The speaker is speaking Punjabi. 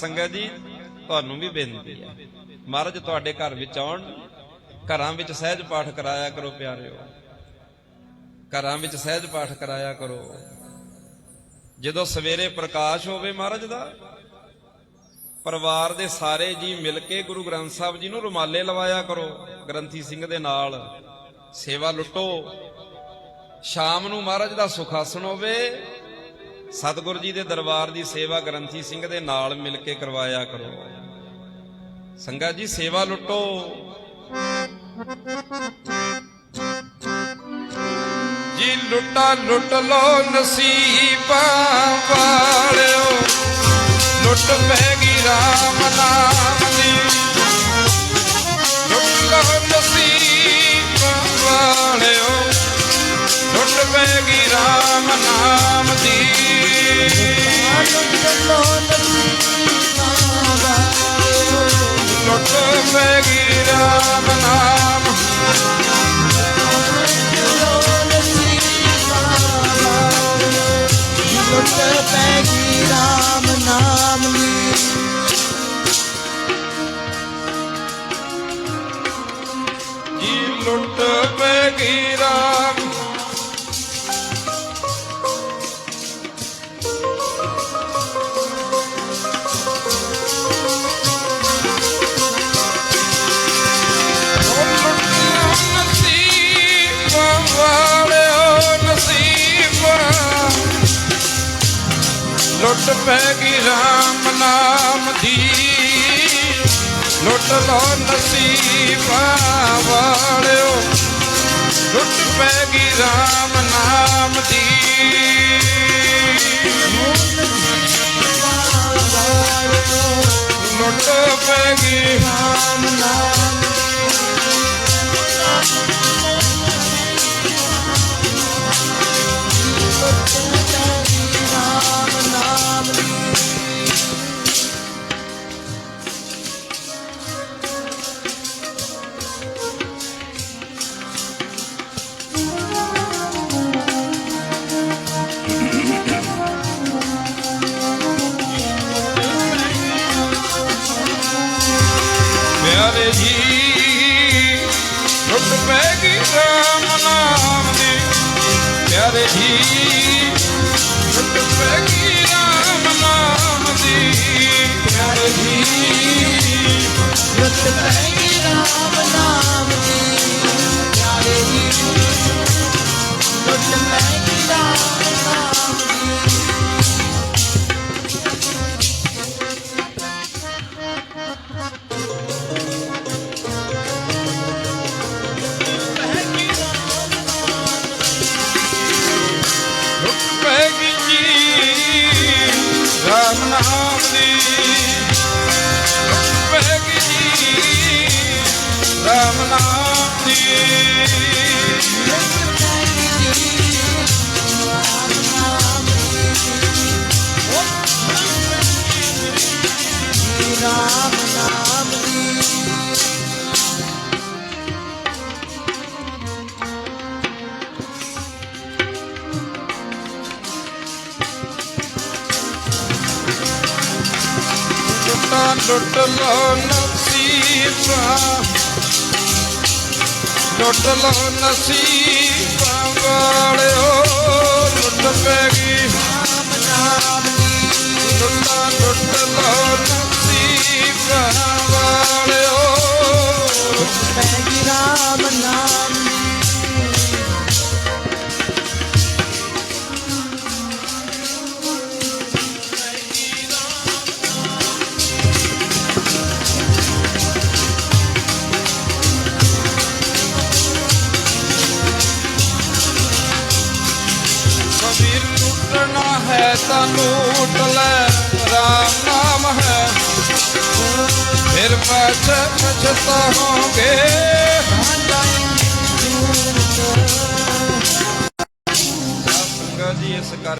ਸੰਗਤ ਜੀ, ਤੁਹਾਨੂੰ ਵੀ ਬੇਨਤੀ ਹੈ। ਮਹਾਰਾਜ, ਤੁਹਾਡੇ ਘਰ ਵਿੱਚ ਆਉਣ, ਘਰਾਂ ਵਿੱਚ ਸਹਿਜ ਪਾਠ ਕਰਾਇਆ ਕਰੋ ਪਿਆਰਿਓ। ਘਰਾਂ ਵਿੱਚ ਸਹਿਜ ਪਾਠ ਕਰਾਇਆ ਕਰੋ। ਜਦੋਂ ਸਵੇਰੇ ਪ੍ਰਕਾਸ਼ ਹੋਵੇ ਮਹਾਰਾਜ ਦਾ, ਪਰਿਵਾਰ ਦੇ ਸਾਰੇ ਜੀ ਮਿਲ ਕੇ ਗੁਰੂ ਗ੍ਰੰਥ ਸਾਹਿਬ ਜੀ ਨੂੰ ਰੁਮਾਲੇ ਲਵਾਇਆ ਕਰੋ, ਗ੍ਰੰਥੀ ਸਿੰਘ ਦੇ ਨਾਲ। ਸੇਵਾ ਲੁੱਟੋ। ਸ਼ਾਮ ਨੂੰ ਮਹਾਰਾਜ ਦਾ ਸੁਖਾਸਣ ਹੋਵੇ ਸਤਿਗੁਰੂ ਜੀ ਦੇ ਦਰਬਾਰ ਦੀ ਸੇਵਾ ਗ੍ਰੰਥੀ ਸਿੰਘ ਦੇ ਨਾਲ ਮਿਲ ਕੇ ਕਰਵਾਇਆ ਕਰੋ। ਸੰਗਤ ਜੀ, ਸੇਵਾ ਲੁੱਟੋ। ਜੀ, ਲੁੱਟਾ ਲੁੱਟ ਲੋ ਨਸੀਬਾਂ ਵਾਲਿਓ। ਲੁੱਟ ਪੈ ਗਈ ਰਾਮ ਨਾਮ। ਲੁੱਟ ਪੈ ਗਈ ਰਾਮ ਨਾਮ ਦੀ। ਲੁੱਟ ਪੈ ਗਈ ਰਾਮ ਨਾਮ ਪੈਗੀ ਰਾਮ ਨਾਮ ਲੁੱਟ ਪੈ ਗਈ ਰਾਮ ਲੁੱਟ ਪੈ ਗਈ ਰਾਮ ਨਾਮ ਦੀ। ਲੁੱਟ ਲੋ ਨਸੀਬਾਂ ਵਾਲਿਓ। ਲੁੱਟ ਪੈ ਗਈ ਰਾਮ ਨਾਮ ਦੀ। ਲੁੱਟ ਪੈ ਗਈ ਰਾਮ ਨਾਮ ਜੀ। ਲੁੱਟ ਪੈ ਗਈ ਰਾਮ ਨਾਮ ਦੀ, ਪਿਆਰੇ ਜੀ। ਲੁੱਟ ਪੈ ਗਈ ਰਾਮ ਨਾਮ ਦੀ, ਪਿਆਰੇ ਜੀ। ਰਾਮ ਨਾਮ ਦੀ ਲੁੱਟ ਪੈ ਗਈ ਜੀ ਰਾਮ ਨਾਮ ਦੀ ਲੁੱਟਾ ਲੁੱਟ ਲੋ ਨਸੀਬਾਂ ਲੁੱਟ ਲੋ ਨਸੀਬਾਂ ਵਾਲਿਓ ਲੁੱਟ ਪੈ ਲੁੱਟਣਾ ਹੈ ਤਾਂ ਲੂਟ ਲੈ। ਰਾਮ ਨਾਮ ਹੈ। ਫਿਰ ਪਛ ਪਛਤਾਓਗੇ ਸੰਗਤ ਜੀ ਇਸ ਕਰ